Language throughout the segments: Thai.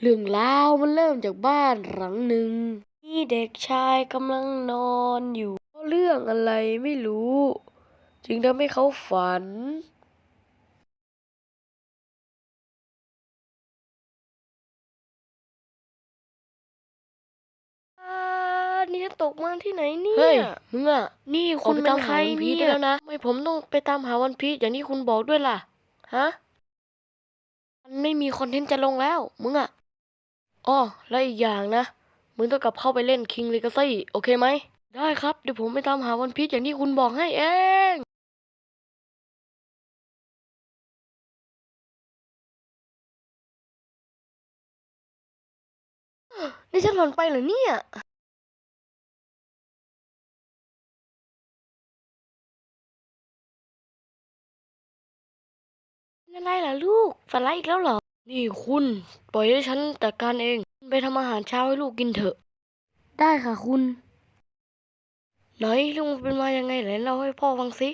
เรื่องราวมันเริ่มจากบ้านหลังหนึ่งมีเด็กชายกำลังนอนอยู่เพราะเรื่องอะไรไม่รู้ จึงทำให้เขาฝันอ่านี่จะตกมาที่ไหนเนี่เฮ้ยยมึงอะนี่อคุอกณไปเป็ตานมใคหารวันพีชเนี่ได้ยแล้วนะทำไมผมต้องไปตามหาวันพีชอย่างที่คุณบอกด้วยล่ะ ฮะ มันไม่มีคอนเทนต์จะลงแล้ว มึงอะ อ้อแล้วอีกอย่างนะ มึงต้องกลับเข้าไปเล่น King Legacy โอเคไหม ได้ครับ เดี๋ยวผมไปตามหาวันพีชอย่างที่คุณบอกให้เองนี่ฉันหล่นไปเหรอเนี่ยเป็นอะไรล่ะลูกฝันร้ายอีกแล้วเหรอ นี่คุณ ปล่อยให้ฉันจัดการเอง ไปทำอาหารเช้าให้ลูกกินเถอะ ได้ค่ะคุณ ไหนเรื่องมันเป็นมายังไงไหนเล่าให้พ่อฟังสิ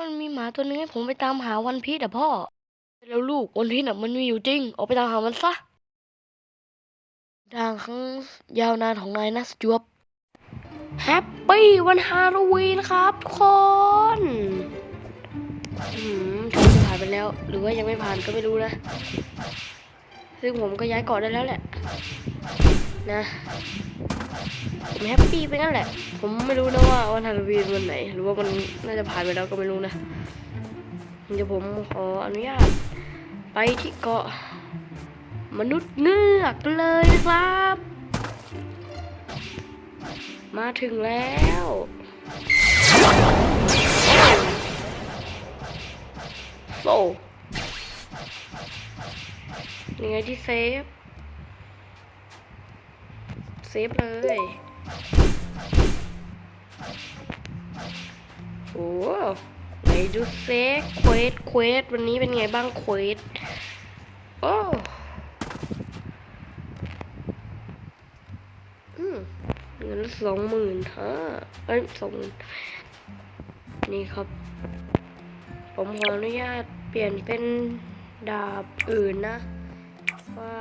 มันมีหมาตัวนึงให้ผมไปตามหาวันพีชอะพ่อ แล้วลูกวันพีชน่ะมันมีอยู่จริง ออกไปตามหามันซะทางครั้งยาวนานของนายนะสจวบแฮปปี้วันฮาโลวีนครับทุกคน ไปแล้ว หรือว่ายังไม่ผ่านก็ไม่รู้นะ ซึ่งผมก็ย้ายเกาะได้แล้วแหละ นะ ผมแฮปปี้ไปงั้นแหละ ผมไม่รู้นะว่าวันฮาโลวีนวันไหน หรือว่ามันน่าจะผ่านไปแล้วก็ไม่รู้นะ เดี๋ยวผมขออนุญาต ไปที่เกาะ มนุษย์เงือกเลยนะครับ มาถึงแล้ว โซ่ยังไงที่เซฟ เซฟเลย โอ้ไหนดูเซฟเควสเควสวันนี้เป็นไงบ้างเควสโอ้เงินสองหมื่นห้าเอ้ยสองนี่ครับ ผมขออนุญาต เปลี่ยนเป็นดาบอื่นนะ ว่า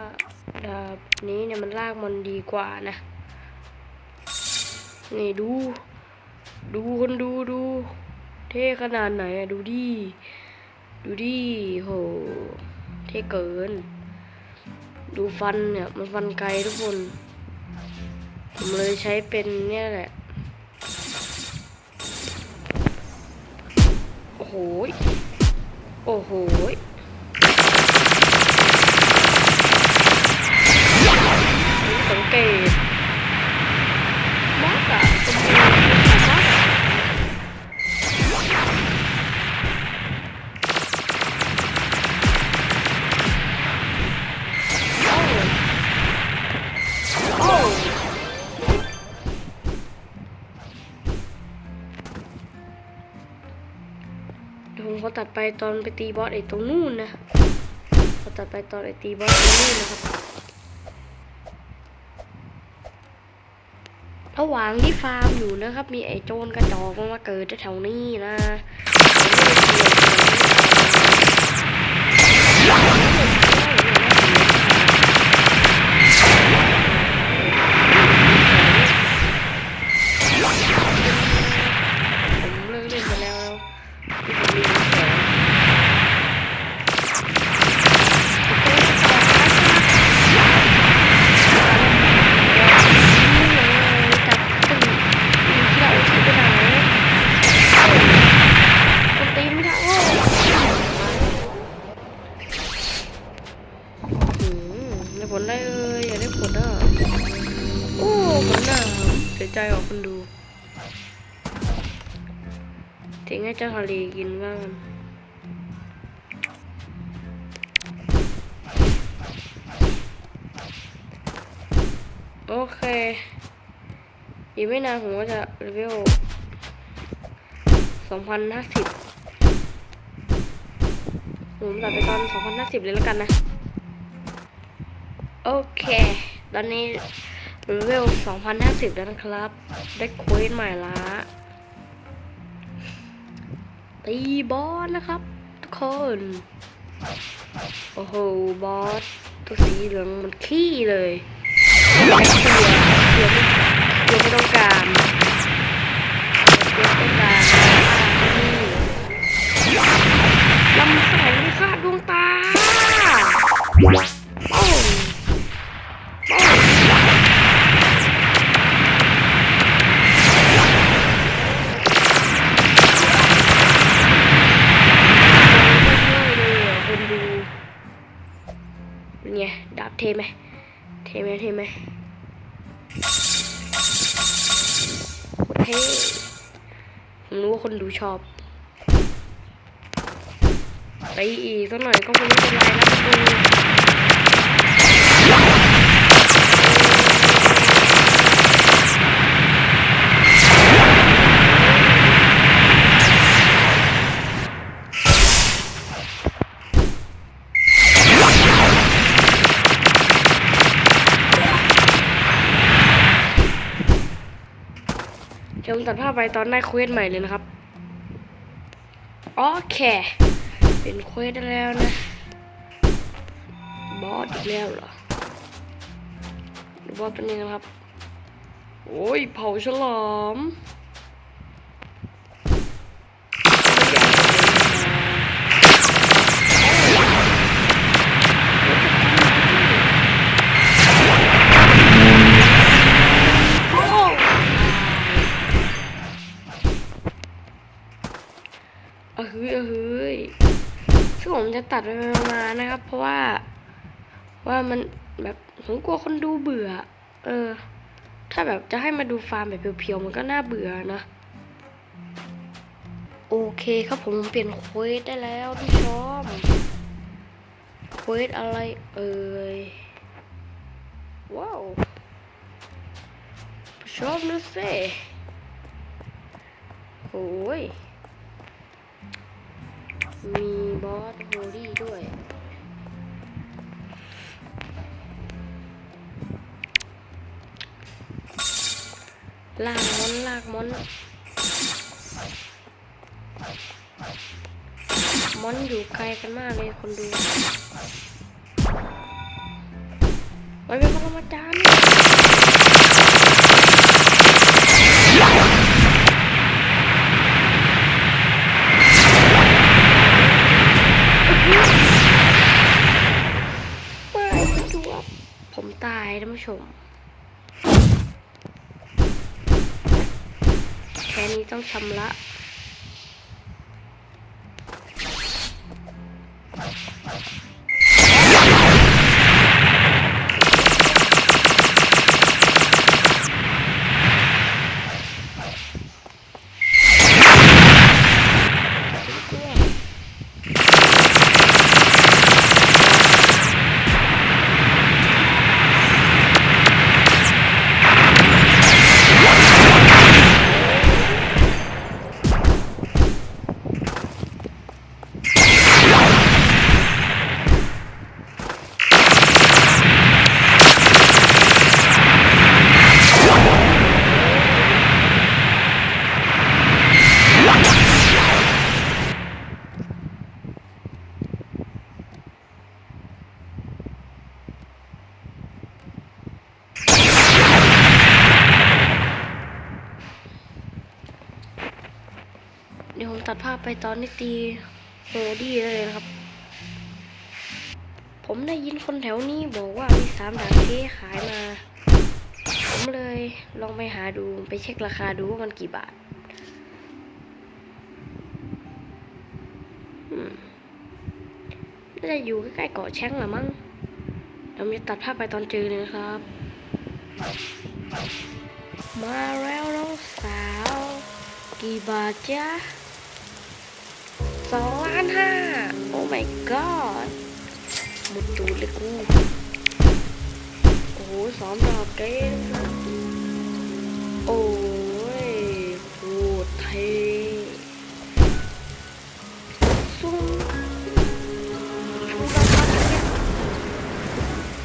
ดาบนี้เนี่ยมันลากมันดีกว่านะ นี่ดู ดูคนดูดู เท่ขนาดไหนอะดูดิ ดูดิโห เท่เกิน ดูฟันเนี่ย มันฟันไกลทุกคน ผมเลยใช้เป็นเนี่ยแหละ โอ้โหย โอ้โห ไปตอนไปตีบอสไอ้ตรงนู่นนะขอตัดไปตอนไอ้ตีบอสตรงนู่นนะครับ ระหว่างที่ฟาร์มอยู่นะครับ มีไอ้โจรกระจอกมันมาเกิดแถวนี้นะ ทิ้งให้เจ้าทะเลกินบ้างโอเคอีกไม่นานผมก็จะเลเวลสองพันห้าสิบผมตัดไปตอนสองพันห้าสิบเลยแล้วกันนะ โอเค ตอนนี้เลเวลสองพันห้าสิบแล้วนะครับ ได้ควสใหม่ละ ตีบอสนะครับ ทุกคน โอ้โห บอสตัวสีเหลืองมันขี้เลยเดี๋ยวไม่ต้องการ คนดูชอบไปอีกสักหน่อยก็คงไม่เป็นไรนะคุณ ตัดภาพไปตอนได้เควสใหม่เลยนะครับโอเค เป็นเควสได้แล้วนะ บอสแล้วเหรอดูบอสเป็นยังไงครับ โอ้ยเผาฉลอม จะตัดไปมานะครับ เพราะว่า ว่ามันแบบผมกลัวคนดูเบื่อ เออ ถ้าแบบจะให้มาดูฟาร์มแบบเพียวๆมันก็น่าเบื่อนะโอเคครับผมเปลี่ยนควสได้แล้วพี่ชอบเควสอะไรเอ่ยว้าวชอบนะเซ่โอ้ย มีบอสโฮลี่ด้วย ลากมอนลากมอนมอนอยู่ไกลกันมากเลยคนดูไว้เป็นปรมาจาร ผู้ชม แค่นี้ต้องชำระ ตัดภาพไปตอนนี้ตีโฮดี้ได้เลยนะครับ ผมได้ยินคนแถวนี้บอกว่ามีสามดาบเทขายมา ผมเลยลองไปหาดูไปเช็คราคาดูว่ามันกี่บาทน่าจะอยู่ใกล้ๆเกาะแช่งหรือมั้งเดี๋ยวมจะตัดภาพไปตอนเจอเลยนะครับ มาแล้วน้องสาว กี่บาทจ๊ะ สองล้านห้าโอ้ my god หมดตูดเลยกูโอ้โหสองดอกเกนโอ้ยโคตรเท่ซุ้มชูราคาเนี่ย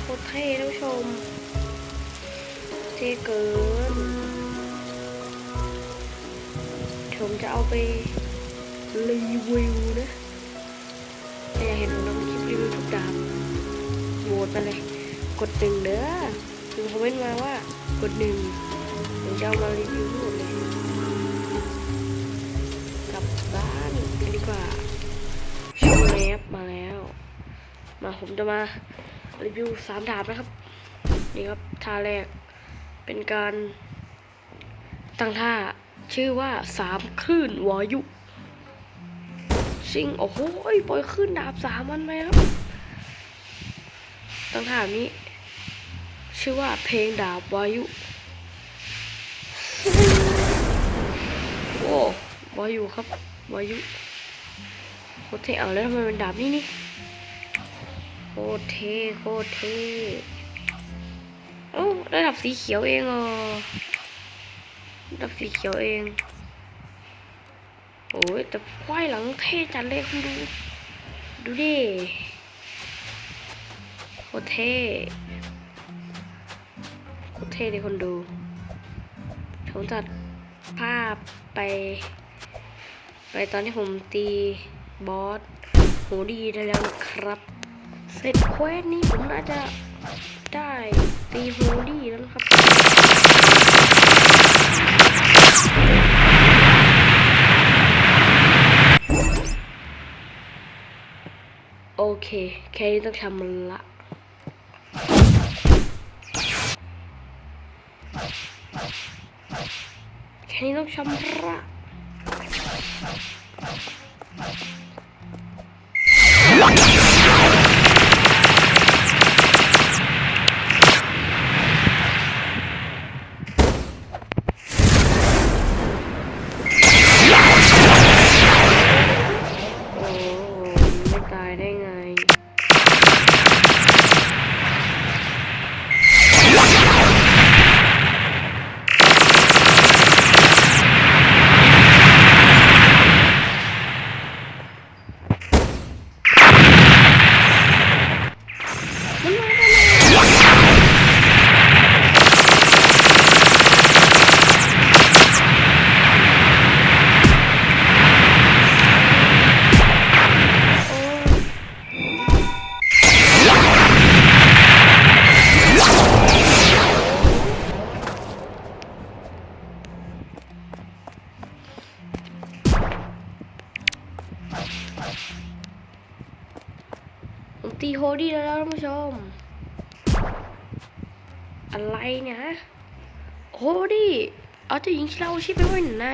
โคตรเท่ท่านผู้ชมเท่เกินผมจะเอาไป รีวิวนะถ้าอยากเห็นผมทำคลิปรีวิวทุกดาบวตมาเลย กดหนึ่งเด้อถึงคอมเมนต์มาว่ากดหนึ่งผมจะเอามารีวิวทั้งหมดเลยกลับบ้านกันดีกว่าช่วงแอปมาแล้ว มาผมจะมารีวิวสามดาบนะครับ นี่ครับท่าแรกเป็นการตั้งท่าชื่อว่าสามคลื่นวายุ ชิง โอ้โหปล่อยขึ้นดาบสามมันไหมครับตั้งท่านี้ ชื่อว่าเพลงดาบวายุ โอ้วายุครับวายุโคตรเท่เอาแล้วทำไมเป็นดาบนี่นี่โคตรเท่โคตรเท่โอ้ระดับสีเขียวเองอ๋อระดับสีเขียวเอง โอ้ยแต่ควายหลังเท่จัดเลยคุณดู ดูดิโคตรเท่โคตรเท่เลยคนดูผมจัดภาพไป ไปตอนที่ผมตีบอสโหดีได้แล้วนะครับ เสร็จเควสนี้ผมน่าจะได้ตีโฮดี้แล้วนะครับ โอเค แค่นี้ต้องทำมันละแค่นี้ต้องชำระ ดี้แล้วท่านผู้ชม อะไรเนี่ยฮะโฮดี้เอาเจะยิงเราชิบไปไว้ไหน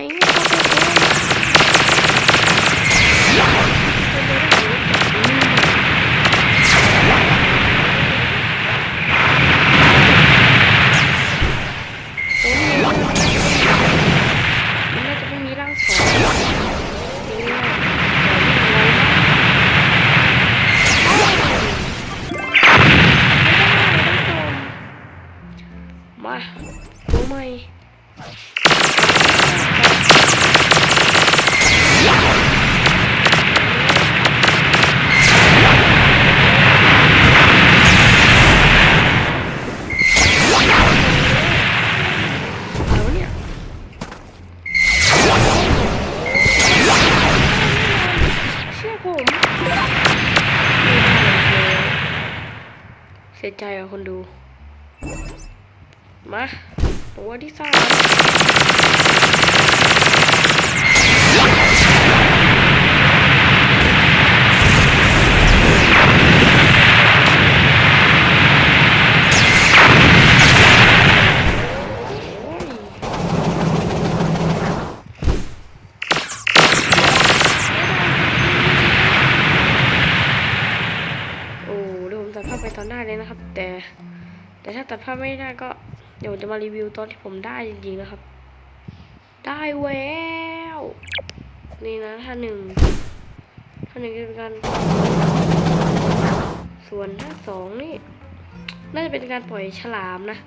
ยนะครับแต่แต่ถ้าตัดภาพไม่ได้ก็ เดี๋ยวจะมารีวิวตอนที่ผมได้จริงๆนะครับ ได้แววนี่นะท่าหนึ่งท่าหนึ่งจะเป็นการ ส่วนท่าสองนี่ น่าจะเป็นการปล่อยฉลามนะ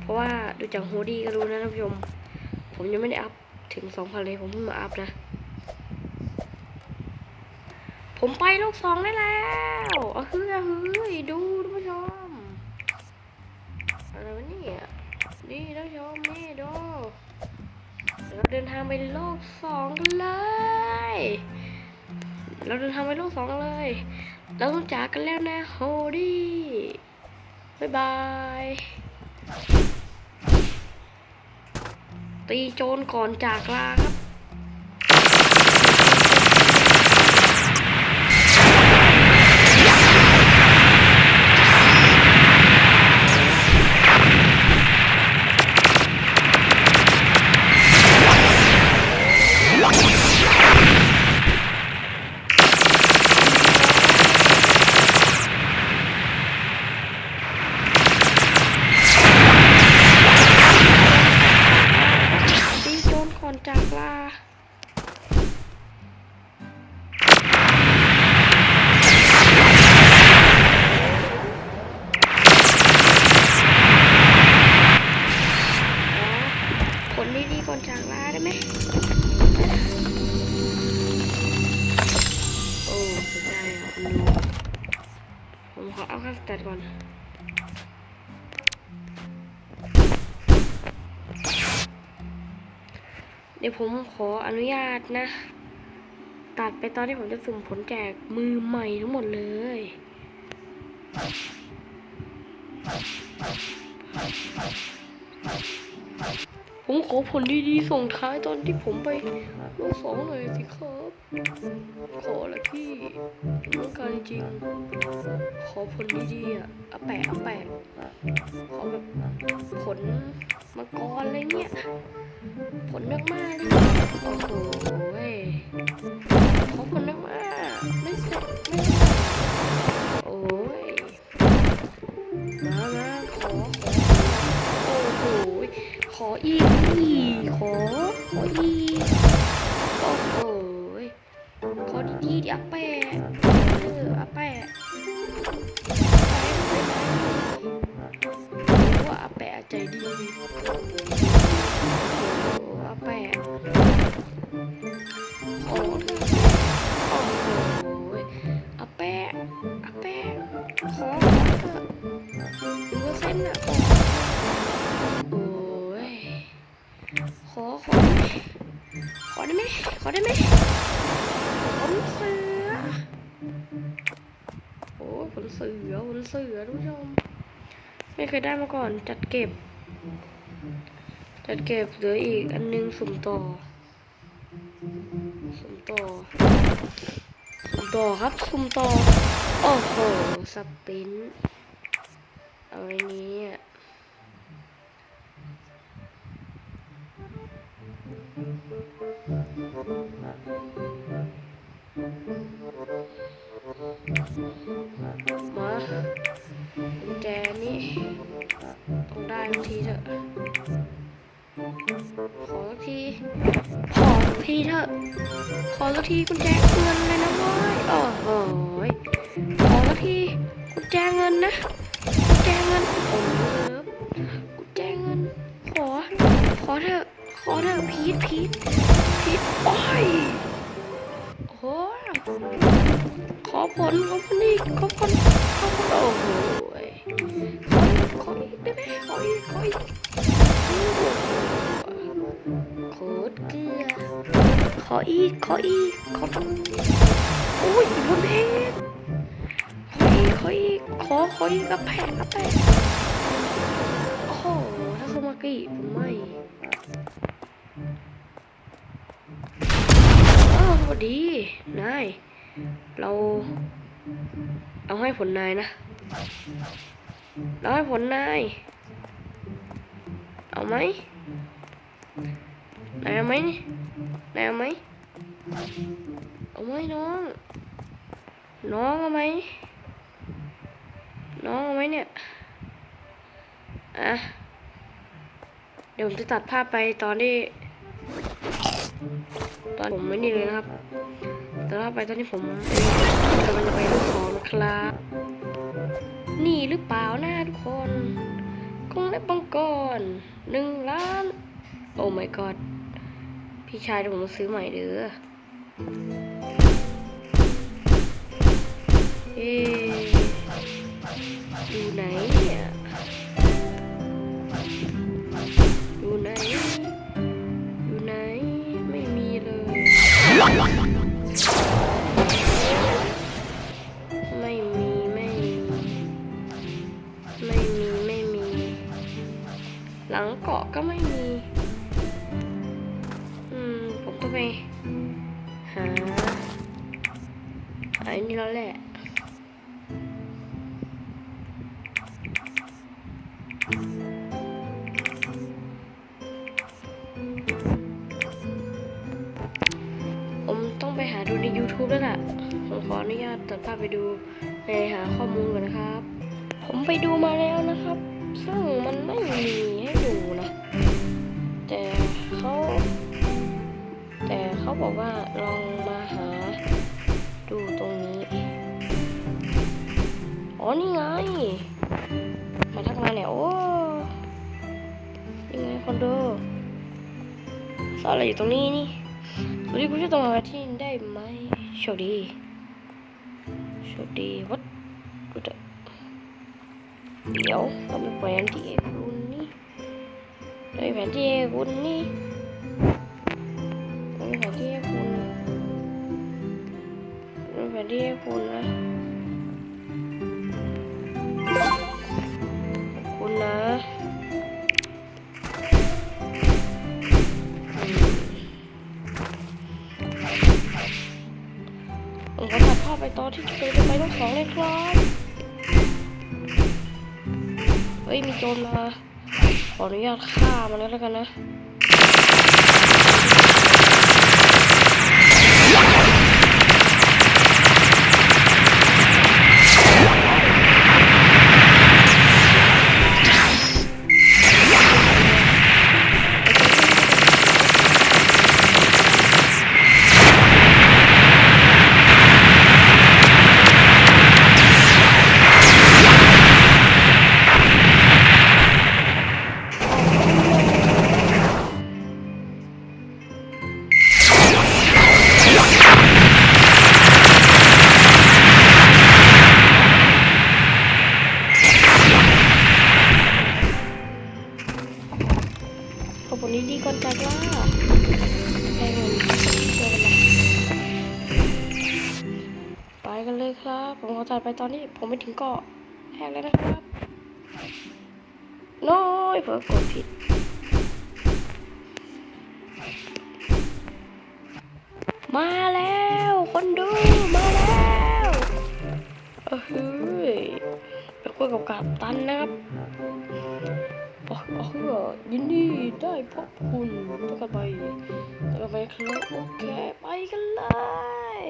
เพราะว่าดูจากโฮดี้ก็รู้นะท่านผู้ชม ผมยังไม่ได้อัพถึงสองพันเลยผมเพิ่งมาอัพนะ ผมไปโลกสองได้แล้วเอาเฮ้ยเฮ้ยดูท่านผู้ชมอะไรวะนี่ นี่ท่านผู้ชมนี่ดูเราเดินทางไปโลกสองกันเลย เราเดินทางไปโลกสองกันเลย เราต้องจากกันแล้วนะโฮดี้บ๊ายบาย ตีโจรก่อนจากลาครับ เดี๋ยวผมขออนุญาตนะ ตัดไปตอนที่ผมจะสุ่มผลแจกมือใหม่ทั้งหมดเลย ผมขอผลดีๆส่งท้ายตอนที่ผมไปโลกสองหน่อยสิครับ ขอละพี่ต้องการจริง ขอผลดีๆอะเอาแปะเอาแปะขอแบบผลมังกรอะไรเงี้ย ผลมากมากๆเลยโอ้โห อ้ยขนเสือขนเสือทุกผู้ชม ไม่เคยได้มาก่อน จัดเก็บ จัดเก็บเหลืออีกอันนึงสุ่มต่อ สุ่มต่อ สุ่มต่อครับ สุ่มต่อ โอ้โห สปิน เอาไว้นี้อะ มากุญแจนี่ต้องได้ทีเถอะ ขอสักที ขอสักทีเถอะ ขอสักทีกุญแจเงินเลยนะเว้ยโอ้โหยขอสักทีกุญแจเงินนะ กุญแจเงินโอ้โหกุญแจเงิน ขอ ขอเถอะ ขอเถอะพีทพีทพีทโอ้ยโอ้โห ขอผลขอผลอีกขอผลขอผลโอ้โหขออีกขออีกได้ไหมขออีกขออีกโคตรเกลือขออีกขออีกขอโอ้ยบนเพชรขออีกขออีกขอขออีกกับแผงกับแผงโอ้โหถ้าสมากิผมไม่อ้ดีนาย เรา เอาให้ผลนายนะ เราให้ผลนาย เอาไหมนายเอาไหมนายเอาไหมเอาไหมน้อง น้องเอาไหมน้องเอาไหมเนี่ย อะ เดี๋ยวผมจะตัดภาพไปตอนที่ ตอนผมไม่นี่เลยนะครับ แตัดภาไปตอนที่ผมกำลังจะไปลูกของนะครับ นี่หรือเปล่านะทุกคนกงเล็บปังกรหนึ่งล้าน โอ้ my god พี่ชายเดี๋ยวผมมาซื้อใหม่เด้อเอ๊ะอยู่ไหน ก็ไม่มี อืม ผมต้องไปหาไอ้นี่แล้วแหละผมต้องไปหาดูใน YouTube แล้วล่ะ ผมขออนุญาตตัดภาพไปดูในหาข้อมูลก่อนนะครับ ผมไปดูมาแล้วนะครับ ซึ่งมันไม่มีให้ดูนะ แต่เขาแต่เขาบอกว่าลองมาหาดูตรงนี้ อ๋อ นี่ไง มาทักมาเนี่ย โอ้ยังไงคอนโดซ่อนอะไรอยู่ตรงนี้นี่สวัสดีคุณช่วยตรงมาที่ได้ไหมโชคดีโชคดีวัดกูจะเดี๋ยวเราไปแผนที่คุณนี่ ได้แผนที่คุณนี่ได้แผนที่คุณได้แผนที่คุณนะคุณนะอืมผมขอตัดภาพไปตอนที่จะไปต้องสองเลยครับ เฮ้ย มีโจรมา ขออนุญาตฆ่ามันแล้วกันนะ ว่ากดผิด มาแล้ว คนดู มาแล้วเออเฮ้ยไปคุยกับกัปตันนะครับบอกเพื่อยินดีได้พบคุณแล้วก็ไปแล้วก็ไปครับโอเค ไปกันเลย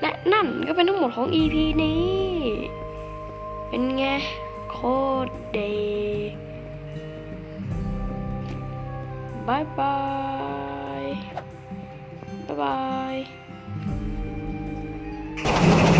และนั่นก็เป็นทั้งหมดของ EP นี้ เป็นไง โคตรเดบายบายบายบาย